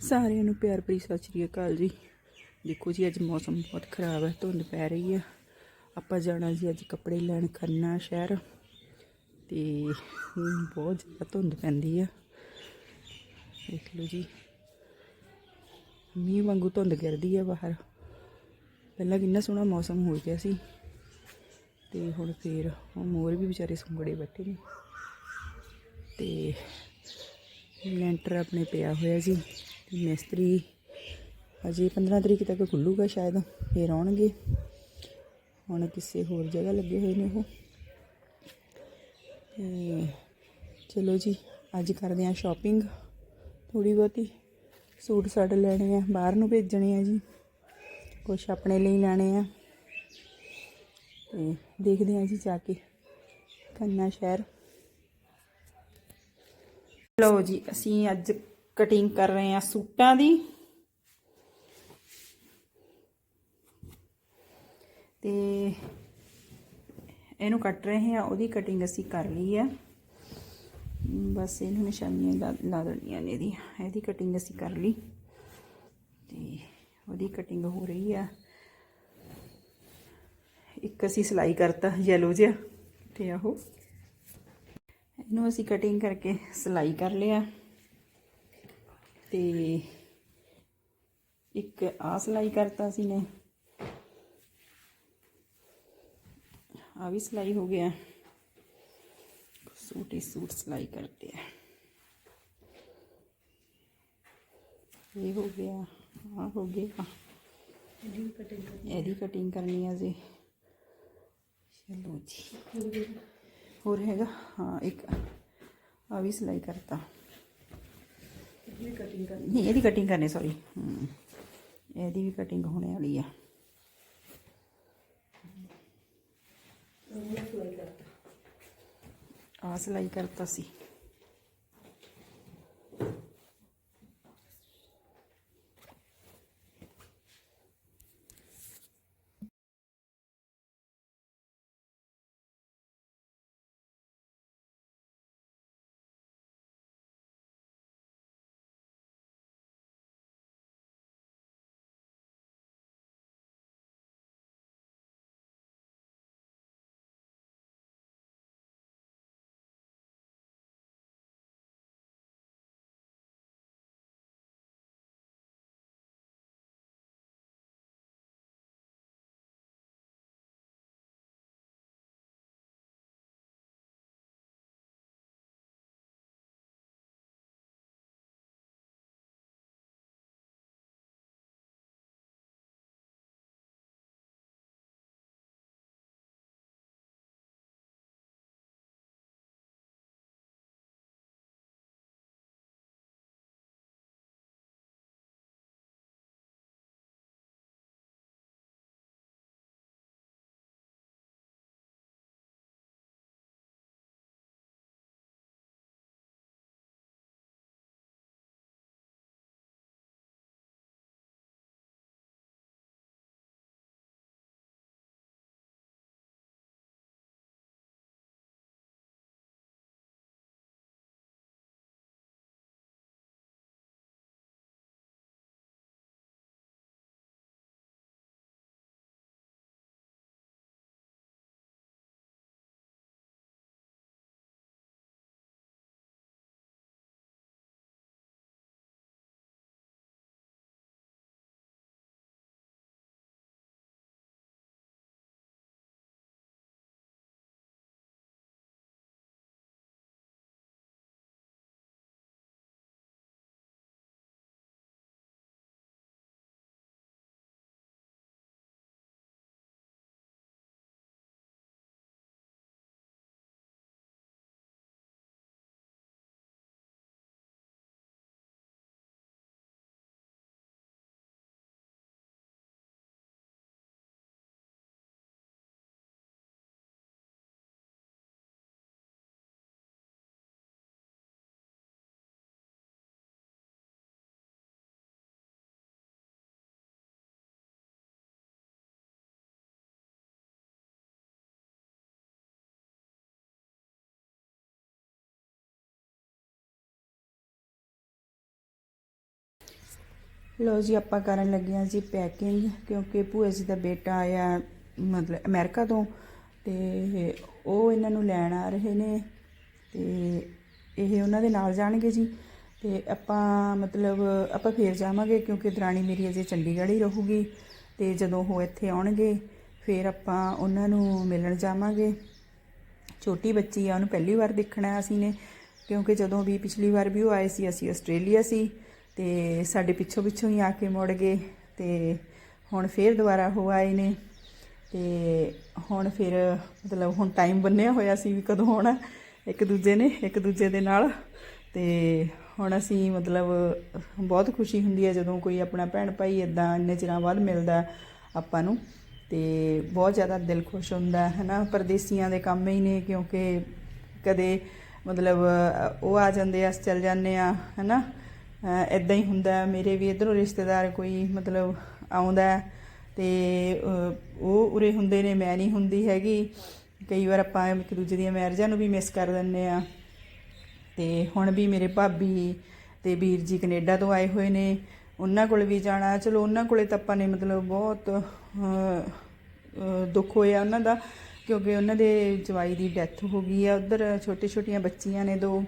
ਸਾਰਿਆਂ ਨੂੰ ਪਿਆਰ ਭਰੀ ਸਤਿ ਸ਼੍ਰੀ ਅਕਾਲ ਜੀ। ਦੇਖੋ ਜੀ, ਅੱਜ ਮੌਸਮ ਬਹੁਤ ਖਰਾਬ ਹੈ, ਧੁੰਦ ਪੈ ਰਹੀ ਹੈ। ਆਪਾਂ ਜਾਣਾ ਜੀ ਅੱਜ ਕੱਪੜੇ ਲੈਣ ਖੰਨਾ ਸ਼ਹਿਰ ਤੇ ਹੁਣ ਬਹੁਤ ਜ਼ਿਆਦਾ ਧੁੰਦ ਪੈਂਦੀ ਆ। ਦੇਖ ਲਓ ਜੀ, ਮੀਂਹ ਵਾਂਗੂ ਧੁੰਦ ਗਿਰਦੀ ਆ ਬਾਹਰ। ਪਹਿਲਾਂ ਕਿੰਨਾ ਸੋਹਣਾ ਮੌਸਮ ਹੋ ਗਿਆ ਸੀ ਤੇ ਹੁਣ ਫੇਰ ਉਹ ਮੋਰ ਵੀ ਵਿਚਾਰੇ ਸੁੰਗੜੇ ਬੈਠੇ ਨੇ। ਤੇ ਲੈਂਟਰ ਆਪਣੇ ਪਿਆ ਹੋਇਆ ਜੀ। ਮਿਸਤਰੀ ਅਜੇ 15 ਤਰੀਕ ਤੱਕ ਖੁੱਲੂਗਾ ਸ਼ਾਇਦ, ਫੇਰ ਆਉਣਗੇ। ਹੁਣ ਕਿਸੇ ਹੋਰ ਜਗ੍ਹਾ ਲੱਗੇ ਹੋਏ ਨੇ ਉਹ। ਤੇ ਚਲੋ ਜੀ, ਅੱਜ ਕਰਦੇ ਆ ਸ਼ਾਪਿੰਗ ਥੋੜੀ ਬਹੁਤੀ ਸੂਟ ਸਾਟ ਲੈਣੇ ਆ, ਬਾਹਰ ਨੂੰ ਭੇਜਣੇ ਆ ਜੀ। ਕੁਝ ਆਪਣੇ ਲਈ ਲੈਣੇ ਆ। ਤੇ ਦੇਖਦੇ ਆ ਜੀ ਜਾ ਕੇ ਖੰਨਾ ਸ਼ਹਿਰ। ਲਓ ਜੀ, ਅਸੀਂ ਅੱਜ ਕਟਿੰਗ ਕਰ ਰਹੇ ਹਾਂ ਸੂਟਾਂ ਦੀ। ਤੇ ਇਹਨੂੰ ਕੱਟ ਰਹੇ ਹਾਂ, ਉਹਦੀ ਕਟਿੰਗ ਅਸੀਂ ਕਰ ਲਈ ਆ। ਬਸ ਇਹਨੂੰ ਨਿਸ਼ਾਨੀਆਂ ਲਾ ਲਾ ਦੇਣੀਆਂ ਨੇ ਇਹਦੀਆਂ ਇਹਦੀ ਕਟਿੰਗ ਅਸੀਂ ਕਰ ਲਈ। ਤੇ ਉਹਦੀ ਕਟਿੰਗ ਹੋ ਰਹੀ ਆ। ਇੱਕ ਅਸੀਂ ਸਿਲਾਈ ਕਰਤਾ ਯੈਲੋ ਜਿਹਾ, ਤੇ ਆਹੋ। ਇਹਨੂੰ ਅਸੀਂ ਕਟਿੰਗ ਕਰਕੇ ਸਿਲਾਈ ਕਰ ਲਿਆ। ਤੇ ਇੱਕ ਆ ਸਿਲਾਈ ਕਰਤਾ ਸੀ ਨੇ ਆ ਵੀ ਸਿਲਾਈ ਹੋ ਗਿਆ ਸੂਟ ਹੀ ਸੂਟ ਸਿਲਾਈ करते हैं ਇਹ ਹੋ ਗਿਆ ਆ ਹੋ ਗਿਆ ਇਹਦੀ ਕਟਿੰਗ ਕਰਨੀ ਹੈ ਜੀ ਚਲੋ ਜੀ ਹੋਰ ਹੈਗਾ ਹਾਂ ਇੱਕ ਆ ਵੀ ਸਿਲਾਈ ਕਰਤਾ ਇਹਦੀ ਕਟਿੰਗ ਕਰਨੀ ਨਹੀਂ ਇਹਦੀ ਕਟਿੰਗ ਕਰਨੀ ਸੌਰੀ ਇਹਦੀ ਵੀ ਕਟਿੰਗ ਹੋਣੇ ਵਾਲੀ ਆ। ਆ ਸਿਲਾਈ ਕਰਤਾ ਸੀ। ਲੋ ਜੀ, ਆਪਾਂ ਕਰਨ ਲੱਗੇ ਹਾਂ ਜੀ ਪੈਕਿੰਗ ਕਿਉਂਕਿ ਭੂਏ ਜੀ ਦਾ ਬੇਟਾ ਆਇਆ ਮਤਲਬ ਅਮਰੀਕਾ ਤੋਂ ਤੇ ਉਹ ਇਹਨਾਂ ਨੂੰ ਲੈਣ ਆ ਰਹੇ ਨੇ ਤੇ ਇਹ ਉਹਨਾਂ ਦੇ ਨਾਲ ਜਾਣਗੇ ਜੀ। ਤੇ ਆਪਾਂ ਮਤਲਬ ਆਪਾਂ ਫੇਰ ਜਾਵਾਂਗੇ ਕਿਉਂਕਿ ਦਰਾਣੀ ਮੇਰੀ ਅਜੇ ਚੰਡੀਗੜ੍ਹ ਹੀ ਰਹੂਗੀ ਤੇ ਜਦੋਂ ਉਹ ਇੱਥੇ ਆਉਣਗੇ, ਫੇਰ ਆਪਾਂ ਉਹਨਾਂ ਨੂੰ ਮਿਲਣ ਜਾਵਾਂਗੇ। ਛੋਟੀ ਬੱਚੀ ਆ, ਉਹਨੂੰ ਪਹਿਲੀ ਵਾਰ ਦੇਖਣਾ ਅਸੀਂ ਨੇ ਕਿਉਂਕਿ ਜਦੋਂ ਵੀ ਪਿਛਲੀ ਵਾਰ ਵੀ ਉਹ ਆਏ ਸੀ, ਅਸੀਂ ਆਸਟ੍ਰੇਲੀਆ ਸੀ। ਤੇ ਸਾਡੇ ਪਿੱਛੋਂ ਪਿੱਛੋਂ ਹੀ ਆ ਕੇ ਮੁੜ ਗਏ ਤੇ ਹੁਣ ਫੇਰ ਦੁਬਾਰਾ ਉਹ ਆਏ ਨੇ ਤੇ ਹੁਣ ਫਿਰ ਮਤਲਬ ਹੁਣ ਟਾਈਮ ਬੰਨਿਆ ਹੋਇਆ ਸੀ ਵੀ ਕਦੋਂ ਆਉਣਾ ਇੱਕ ਦੂਜੇ ਨੇ, ਇੱਕ ਦੂਜੇ ਦੇ ਨਾਲ ਤੇ ਹੁਣ ਅਸੀਂ ਮਤਲਬ ਬਹੁਤ ਖੁਸ਼ੀ ਹੁੰਦੀ ਹੈ ਜਦੋਂ ਕੋਈ ਆਪਣਾ ਭੈਣ ਭਾਈ ਇਦਾਂ ਇੰਨੇ ਚਿਰਾਂ ਬਾਅਦ ਮਿਲਦਾ ਆਪਾਂ ਨੂੰ ਤੇ ਬਹੁਤ ਜ਼ਿਆਦਾ ਦਿਲ ਖੁਸ਼ ਹੁੰਦਾ ਹੈ ਨਾ ਪਰਦੇਸੀਆਂ ਦੇ ਕੰਮ ਹੀ ਨੇ ਕਿਉਂਕਿ ਕਦੇ ਮਤਲਬ ਉਹ ਆ ਜਾਂਦੇ ਆ, ਅਸੀਂ ਚੱਲ ਜਾਂਦੇ ਆ, ਹੈਨਾ? ਇਦਾਂ ਹੀ ਹੁੰਦਾ ਮੇਰੇ ਵੀ ਇਧਰੋਂ ਰਿਸ਼ਤੇਦਾਰ ਕੋਈ ਮਤਲਬ ਆਉਂਦਾ ਹੈ ਤੇ ਉਹ ਉਰੇ ਹੁੰਦੇ ਨੇ, ਮੈਂ ਨਹੀਂ ਹੁੰਦੀ ਹੈਗੀ। ਕਈ ਵਾਰ ਆਪਾਂ ਇੱਕ ਦੂਜੇ ਦੀਆਂ ਮੈਰਿਜਾਂ ਨੂੰ ਵੀ ਮਿਸ ਕਰ ਦਿੰਦੇ ਆ ਤੇ ਹੁਣ ਵੀ ਮੇਰੇ ਭਾਬੀ ਤੇ ਵੀਰ ਜੀ ਕੈਨੇਡਾ ਤੋਂ ਆਏ ਹੋਏ ਨੇ। ਉਹਨਾਂ ਕੋਲ ਵੀ ਜਾਣਾ ਚਲੋ, ਉਹਨਾਂ ਕੋਲੇ ਤਾਂ ਆਪਾਂ ਨੇ ਮਤਲਬ ਬਹੁਤ ਦੁੱਖ ਹੋਇਆ ਉਹਨਾਂ ਦਾ। ਕਿਉਂਕਿ ਉਹਨਾਂ ਦੇ ਜਵਾਈ ਦੀ ਡੈਥ ਹੋ ਗਈ ਆ ਉਧਰ ਛੋਟੇ ਛੋਟੀਆਂ ਬੱਚੀਆਂ ਨੇ ਦੋ।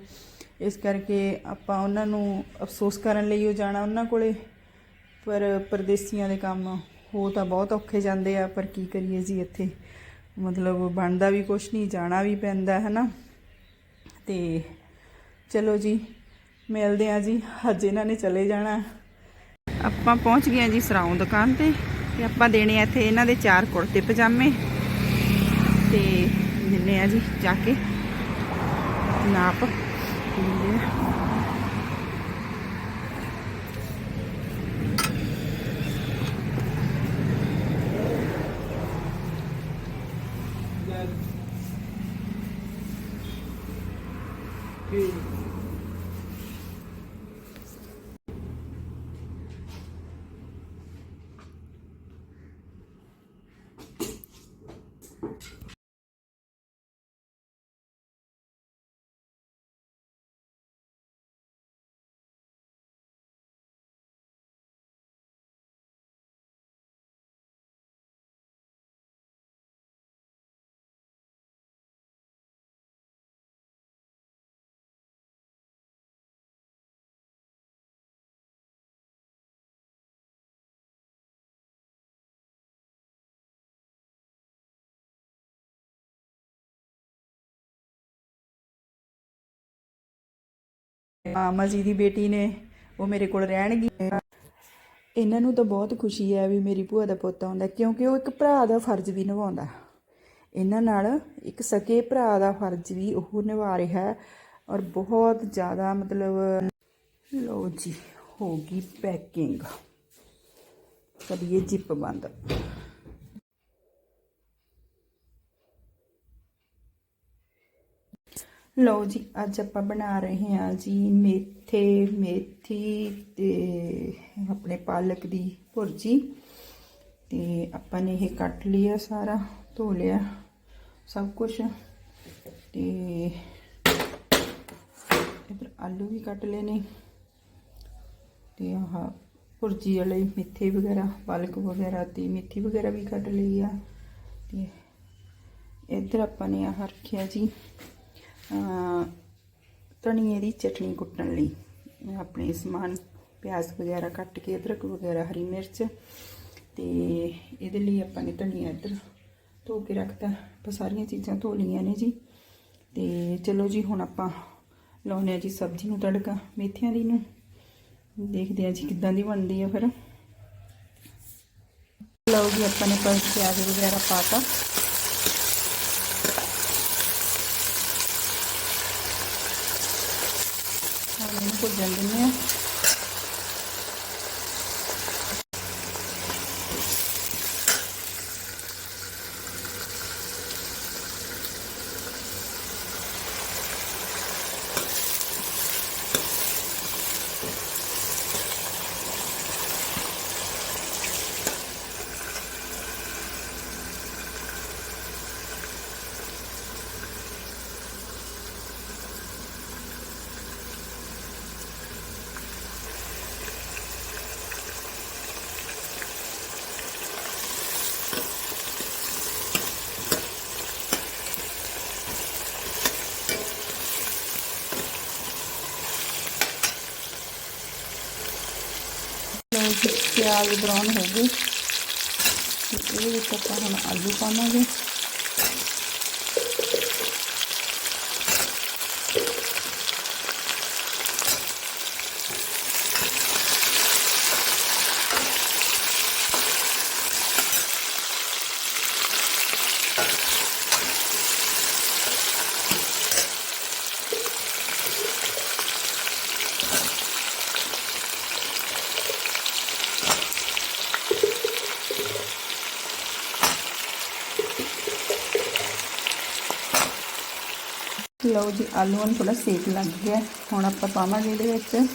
ਇਸ ਕਰਕੇ ਆਪਾਂ ਉਹਨਾਂ ਨੂੰ ਅਫਸੋਸ ਕਰਨ ਲਈ ਉਹ ਜਾਣਾ ਉਹਨਾਂ ਕੋਲੇ। ਪਰ ਪਰਦੇਸੀਆਂ ਦੇ ਕੰਮ ਹੋ ਤਾਂ ਬਹੁਤ ਔਖੇ ਜਾਂਦੇ ਆ, ਪਰ ਕੀ ਕਰੀਏ ਜੀ ਇੱਥੇ? ਮਤਲਬ ਬਣਦਾ ਵੀ ਕੁਛ ਨਹੀਂ, ਜਾਣਾ ਵੀ ਪੈਂਦਾ ਹੈ ਨਾ ਤੇ ਚਲੋ ਜੀ, ਮਿਲਦੇ ਆ ਜੀ। ਅੱਜ ਇਹਨਾਂ ਨੇ ਚਲੇ ਜਾਣਾ। ਆਪਾਂ ਪਹੁੰਚ ਗਏ ਆ ਜੀ ਸਰਾਉਂ ਦੁਕਾਨ ਤੇ ਤੇ ਆਪਾਂ ਦੇਣੇ ਆ ਇੱਥੇ ਇਹਨਾਂ ਦੇ ਚਾਰ ਕੁੜਤੇ ਪਜਾਮੇ। ਤੇ ਦਿੰਨੇ ਆ ਜੀ ਜਾ ਕੇ ਨਾਪ ਦਿੰਦੇ ਆ। ਮਾਮਾ ਜੀ ਦੀ ਬੇਟੀ ਨੇ, ਉਹ ਮੇਰੇ ਕੋਲ ਰਹਿਣਗੀ। ਇਹਨਾਂ ਨੂੰ ਤਾਂ ਬਹੁਤ ਖੁਸ਼ੀ ਹੈ ਵੀ ਮੇਰੀ ਭੂਆ ਦਾ ਪੁੱਤ ਆਉਂਦਾ, ਕਿਉਂਕਿ ਉਹ ਇੱਕ ਭਰਾ ਦਾ ਫਰਜ਼ ਵੀ ਨਿਭਾਉਂਦਾ। ਇਹਨਾਂ ਨਾਲ ਇੱਕ ਸਕੇ ਭਰਾ ਦਾ ਫਰਜ਼ ਵੀ ਉਹ ਨਿਭਾ ਰਿਹਾ ਹੈ ਔਰ ਬਹੁਤ ਜ਼ਿਆਦਾ ਮਤਲਬ ਲੋ ਜੀ, ਹੋ ਗਈ ਪੈਕਿੰਗ। ਕਰੀਏ ਜਿਪ ਬੰਦ। ਲਓ ਜੀ, ਅੱਜ ਆਪਾਂ ਬਣਾ ਰਹੇ ਹਾਂ ਜੀ ਮੇਥੇ, ਮੇਥੀ ਤੇ ਆਪਣੇ ਪਾਲਕ ਦੀ ਭੁਰਜੀ। ਤੇ ਆਪਾਂ ਨੇ ਇਹ ਕੱਟ ਲਿਆ ਸਾਰਾ, ਧੋ ਲਿਆ ਸਭ ਕੁਝ ਤੇ ਇਧਰ ਆਲੂ ਵੀ ਕੱਟ ਲਏ ਨੇ। ਤੇ ਆਹ ਭੁਰਜੀ ਵਾਲੇ ਮੇਥੇ ਵਗੈਰਾ, ਪਾਲਕ ਵਗੈਰਾ ਤੇ ਮੇਥੀ ਵਗੈਰਾ ਵੀ ਕੱਟ ਲਈ ਆ। ਤੇ ਇੱਧਰ ਆਪਾਂ ਨੇ ਆਹ ਰੱਖਿਆ ਜੀ। ਧਨੀਏ ਦੀ ਚਟਨੀ ਕੁੱਟਣ ਲਈ। ਆਪਣੇ ਸਮਾਨ, ਪਿਆਜ਼ ਵਗੈਰਾ ਕੱਟ ਕੇ, ਅਦਰਕ ਵਗੈਰਾ, ਹਰੀ ਮਿਰਚ ਤੇ ਇਹਦੇ ਲਈ ਆਪਾਂ ਨੇ ਧਨੀਆ ਇੱਧਰ ਧੋ ਕੇ ਰੱਖਤਾ। ਆਪਾਂ ਸਾਰੀਆਂ ਚੀਜ਼ਾਂ ਧੋ ਲਈਆਂ ਨੇ ਜੀ। ਤੇ ਚਲੋ ਜੀ, ਹੁਣ ਆਪਾਂ ਲਾਉਨੇ ਆ ਜੀ ਸਬਜ਼ੀ ਨੂੰ ਤੜਕਾ, ਮੇਥਿਆਂ ਦੀ ਨੂੰ। ਦੇਖਦੇ ਆ ਜੀ ਕਿੱਦਾਂ ਦੀ ਬਣਦੀ ਆ ਫਿਰ। ਲਓ ਜੀ, ਆਪਾਂ ਨੇ ਪਿਆਜ਼ ਵਗੈਰਾ ਪਾਤਾ ਹੁਣ ਇਹਨੂੰ ਲਓ ਜੀ ਪਿਆਜ਼ ਬਰਾਊਨ ਹੋ ਗਏ। ਤੇ ਇਹਦੇ ਵਿੱਚ ਆਪਾਂ ਹੁਣ ਆਲੂ ਪਾਵਾਂਗੇ। ਲਓ ਜੀ ਆਲੂਆਂ ਨੂੰ ਥੋੜਾ ਸੇਕ ਲੱਗ ਗਿਆ। ਹੁਣ ਆਪਾਂ ਪਾਵਾਂਗੇ ਇਹਦੇ ਵਿੱਚ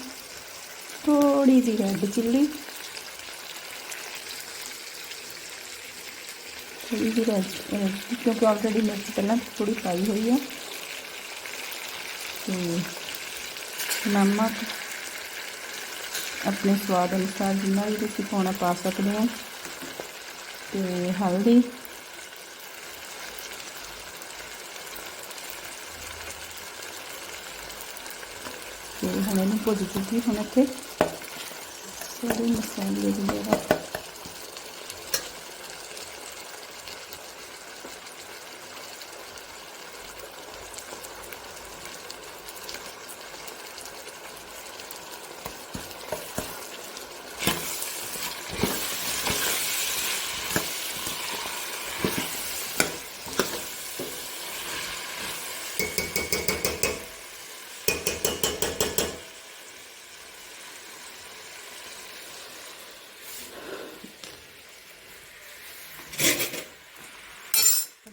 ਥੋੜੀ ਜਿਹੀ ਰੈੱਡ ਚਿੱਲੀ ਥੋੜੀ ਜਿਹੀ ਰੈੱਡ ਕਿਉਂਕਿ ਆਲਰੇਡੀ ਮਿਰਚ ਪਹਿਲਾਂ ਥੋੜੀ ਪਾਈ ਹੋਈ ਹੈ ਤੇ ਨਮਕ ਆਪਣੇ ਸਵਾਦ ਅਨੁਸਾਰ ਜਿੰਨਾ ਵੀ ਤੁਸੀਂ ਪਾਉਣਾ ਪਾ ਸਕਦੇ ਹੋ। ਤੇ ਹਲਦੀ। ਤੇ ਹੁਣ ਇਹਨੂੰ ਭੁੱਜ ਚੁੱਕੀ ਹੁਣ ਇੱਥੇ ਸਾਰੇ ਮਸਾਲੇ ਵਗੈਰਾ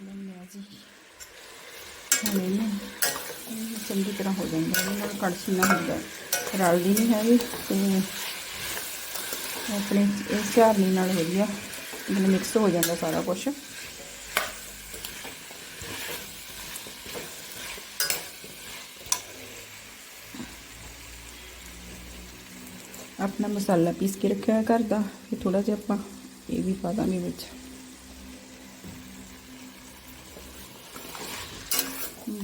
ਲੈਂਦੇ ਹਾਂ ਜੀ ਹੁਣ ਇਹਨੂੰ ਚੰਗੀ ਤਰ੍ਹਾਂ ਹੋ ਜਾਂਦਾ ਇਹਦੇ ਨਾਲ ਕੜਛੀ ਨਾ ਹੁੰਦਾ ਰਲਦੀ ਨਹੀਂ ਹੈਗੀ ਤੇ ਆਪਣੇ ਇਸ ਝਾਰਨੀ ਨਾਲ ਵਧੀਆ ਮਤਲਬ ਮਿਕਸ ਹੋ ਜਾਂਦਾ ਸਾਰਾ ਕੁਝ ਆਪਣਾ ਮਸਾਲਾ ਪੀਸ ਕੇ ਰੱਖਿਆ ਹੋਇਆ ਘਰ ਦਾ ਫਿਰ ਥੋੜਾ ਜਿਹਾ ਆਪਾਂ ਇਹ ਵੀ ਪਾ ਦਾਂਗੇ ਵਿੱਚ।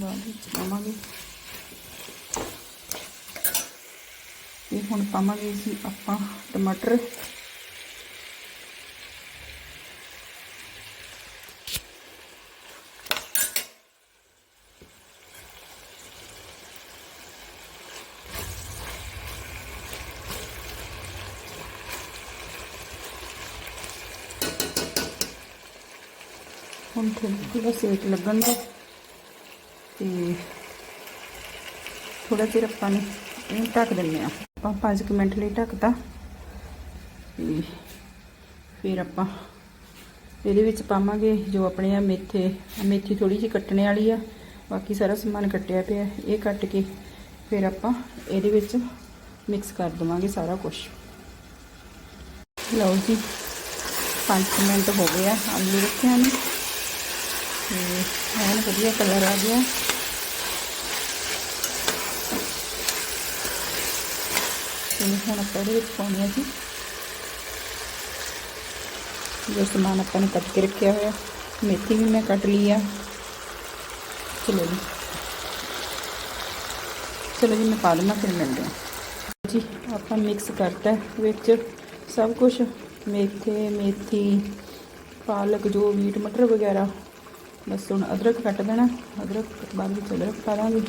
ਬਾਅਦ ਵਿੱਚ ਪਾਵਾਂਗੇ। ਇਹ ਹੁਣ ਪਾਵਾਂਗੇ ਜੀ ਆਪਾਂ ਟਮਾਟਰ। ਹੁਣ ਥੋੜਾ ਸੇਕ ਲੱਗਣ ਦਾ ਤੇ ਥੋੜਾ ਚਿਰ ਆਪਾਂ ਨੇ ਇਹਨੂੰ ਢੱਕ ਦਿੰਦੇ ਆ ਆਪਾਂ 5 ਮਿੰਟ ਲਈ ਢੱਕਤਾ। ਤੇ ਫਿਰ ਆਪਾਂ ਇਹਦੇ ਵਿੱਚ ਪਾਵਾਂਗੇ ਜੋ ਆਪਣੇ ਆ ਮੇਥੇ ਮੇਥੀ ਥੋੜੀ ਜਿਹੀ ਕੱਟਣੇ ਵਾਲੀ ਆ। ਬਾਕੀ ਸਾਰਾ ਸਮਾਨ ਕੱਟਿਆ ਪਿਆ। ਇਹ ਕੱਟ ਕੇ ਫਿਰ ਆਪਾਂ ਇਹਦੇ ਵਿੱਚ ਮਿਕਸ ਕਰ ਦਵਾਂਗੇ ਸਾਰਾ ਕੁਝ ਲਓ ਜੀ 5 ਮਿੰਟ ਹੋ ਗਏ ਆ ਆਲੂ ਰੱਖਿਆ ਨੇ। ਤੇ ਐਨ ਵਧੀਆ ਕਲਰ ਆ ਗਿਆ। ਤੇ ਹੁਣ ਆਪਾਂ ਇਹਦੇ ਵਿੱਚ ਪਾਉਣੀ ਆ ਜੀ। ਜੋ ਸਮਾਨ ਆਪਾਂ ਨੇ ਕੱਟ ਕੇ ਰੱਖਿਆ ਹੋਇਆ, ਮੇਥੀ ਵੀ ਮੈਂ ਕੱਟ ਲਈ ਆ। ਚਲੋ ਜੀ। ਚਲੋ ਜੀ, ਮੈਂ ਪਾ ਦੇਣਾ ਫਿਰ ਮਿਲਦੇ ਹਾਂ ਜੀ, ਆਪਾਂ ਮਿਕਸ ਕਰਤਾ ਵਿੱਚ ਸਭ ਕੁਝ ਮੇਥੇ, ਮੇਥੀ, ਪਾਲਕ, ਜੋ ਵੀ, ਟਮਾਟਰ ਵਗੈਰਾ। ਬਸ ਹੁਣ ਅਦਰਕ ਕੱਟ ਦੇਣਾ, ਅਦਰਕ ਬਾਅਦ ਵਿੱਚ ਅਦਰਕ ਪਾ ਦਾਂਗੇ।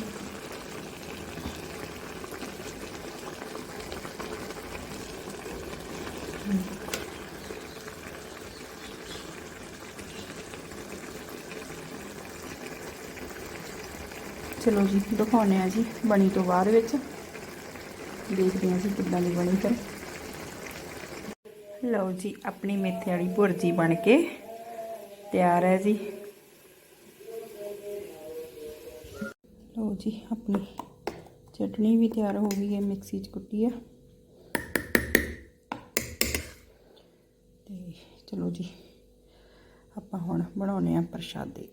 ਚਲੋ ਜੀ, ਦਿਖਾਉਂਦੇ ਆ ਜੀ, ਬਣੀ ਤੋਂ ਬਾਅਦ ਵਿੱਚ। ਦੇਖਦੇ ਹਾਂ ਜੀ ਕਿੱਦਾਂ ਦੀ ਬਣੀ ਫਿਰ। ਲਓ ਜੀ, ਆਪਣੀ ਮੇਥੇ ਵਾਲੀ ਭੁਰਜੀ ਬਣ ਕੇ ਤਿਆਰ ਹੈ ਜੀ। ਲਓ ਜੀ, ਆਪਣੀ ਚਟਣੀ ਵੀ ਤਿਆਰ ਹੋ ਗਈ ਹੈ, ਮਿਕਸੀ 'ਚ ਕੁੱਟੀ ਆ ਤੇ ਚਲੋ ਜੀ, ਆਪਾਂ ਹੁਣ ਬਣਾਉਨੇ ਆ ਪ੍ਰਸ਼ਾਦੇ।